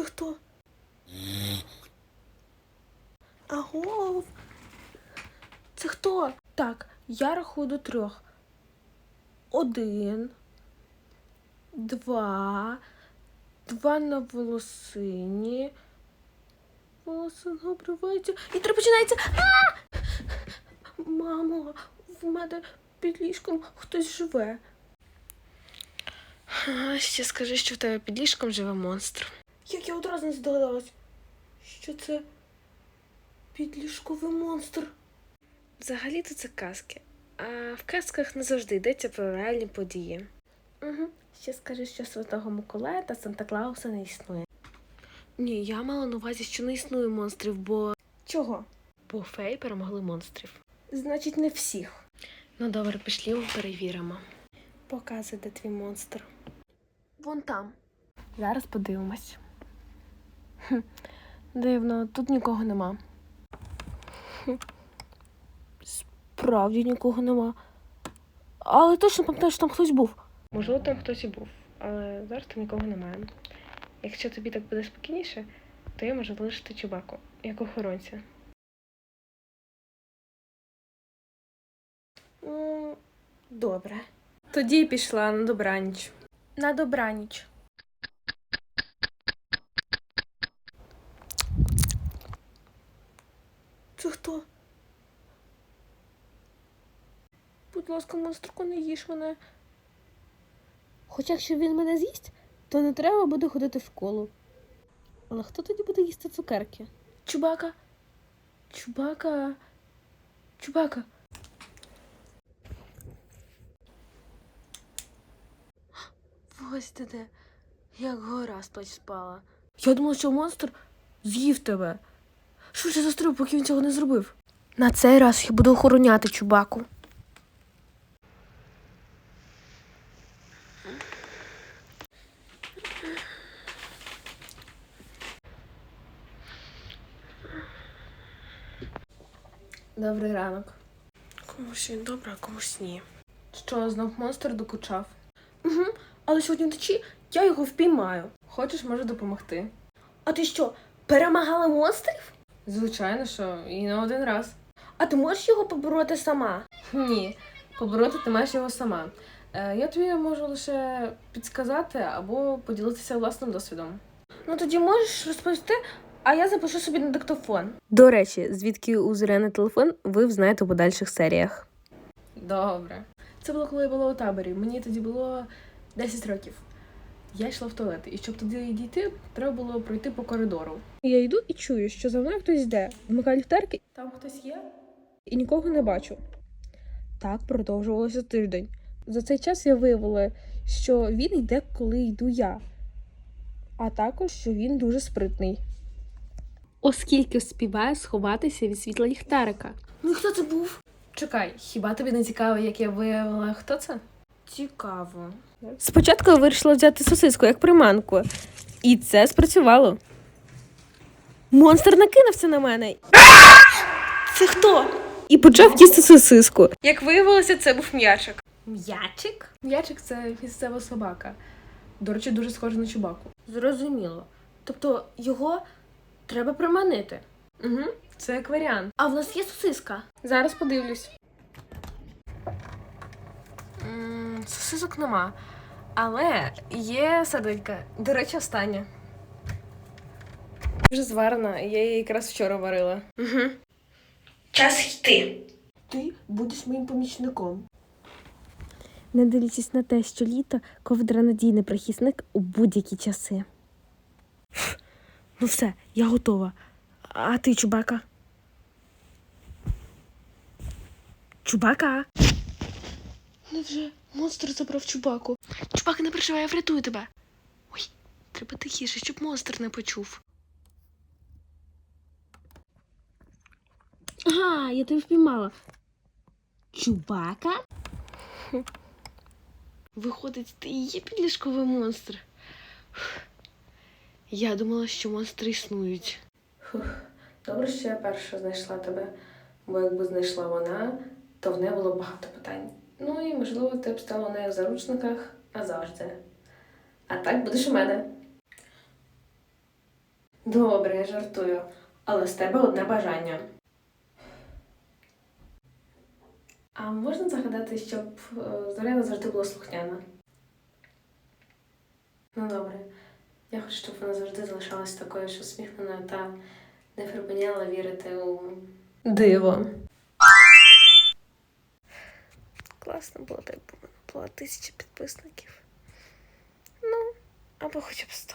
ви хто? Аго. Це хто? Так, я рахую до трьох. Один, два, два на волосині. Волосина обривається. І три починається. А! Мамо, в мене під ліжком хтось живе. Ще скажи, що в тебе під ліжком живе монстр. Як я одразу не здогадалась, що це підліжковий монстр. Взагалі-то це казки. А в казках не завжди йдеться про реальні події. Угу. Ще скажи, що Святого Миколая та Санта Клауса не існує. Ні, я мала на увазі, що не існує монстрів, бо. Чого? Бо феї перемогли монстрів. Значить, не всіх. Ну добре, пішлі перевіримо. Показуй, де твій монстр. Вон там. Зараз подивимось. Дивно, тут нікого нема. Справді нікого нема. Але точно пам'ятаю, що там хтось був. Можливо, там хтось і був, але зараз там нікого немає. Якщо тобі так буде спокійніше, то я можу залишити чубаку, як охоронця. Ну, добре. Тоді пішла на добраніч. На добраніч. Це хто? Будь ласка, монстрку, не їж мене. Хоча якщо він мене з'їсть, то не треба буде ходити в школу. Але хто тоді буде їсти цукерки? Чубака. Чубака. Чубака. Ось ти де, як гора спать спала. Я думала, що монстр з'їв тебе. Швидше застрив, поки він цього не зробив. На цей раз я буду охороняти чубаку. Добрий ранок. Комусь він добре, а комусь ні. Що, знов монстр докучав? Угу, але сьогодні вночі я його впіймаю. Хочеш, можу допомогти. А ти що, перемагала монстрів? Звичайно, що і не один раз. А ти можеш його побороти сама? Ні, побороти ти маєш його сама. Е, я тобі можу лише підсказати або поділитися власним досвідом. Ну тоді можеш розповісти, а я запишу собі на диктофон. До речі, звідки у Зоряний телефон ви взнаєте у подальших серіях. Добре. Це було коли я була у таборі. Мені тоді було 10 років. Я йшла в туалет, і щоб туди дійти, треба було пройти по коридору. Я йду і чую, що за мною хтось йде. Вмикаю ліхтарки. Там хтось є? І нікого не бачу. Так продовжувалося тиждень. За цей час я виявила, що він йде, коли йду я, а також, що він дуже спритний. Оскільки співає сховатися від світла ліхтарика. Ну хто це був? Чекай, хіба тобі не цікаво, як я виявила, хто це? Цікаво. Спочатку я вирішила взяти сосиску як приманку, і це спрацювало. Монстр накинувся на мене. Це хто? І почав їсти сосиску. Як виявилося, це був м'ячик. М'ячик? М'ячик це місцева собака. До речі, дуже схожа на чубаку. Зрозуміло. Тобто його треба приманити. Угу, це як варіант. А в нас є сосиска. Зараз подивлюсь. Сосисок нема. Але є сарделька. До речі, остання. Вже зварена, я її якраз вчора варила. Угу. Час йти. Ти будеш моїм помічником. Не дивлячись на те, що літо ковдра надійний прихисник у будь-які часи. Ну все, я готова. А ти, чубака? Чубака? Невже монстр забрав чубаку? Чубака, не переживай, я врятую тебе. Ой, треба тихіше, щоб монстр не почув. Ага, я тебе впіймала. Чубака? Виходить, ти і є підліжковий монстр. Я думала, що монстри існують. Добре, що я перша знайшла тебе, бо якби знайшла вона, то в неї було багато питань. Ну і, можливо, ти б стала не в заручниках, а завжди. А так будеш у мене. Добре, я жартую. Але з тебе одне бажання. А можна загадати, щоб е, Зоряна завжди була слухняна? Ну добре. Я хочу, щоб вона завжди залишалась такою ж усміхненою та не припиняла вірити у диво. Класно було, так би було тисяча підписників. Ну, або хоча б сто.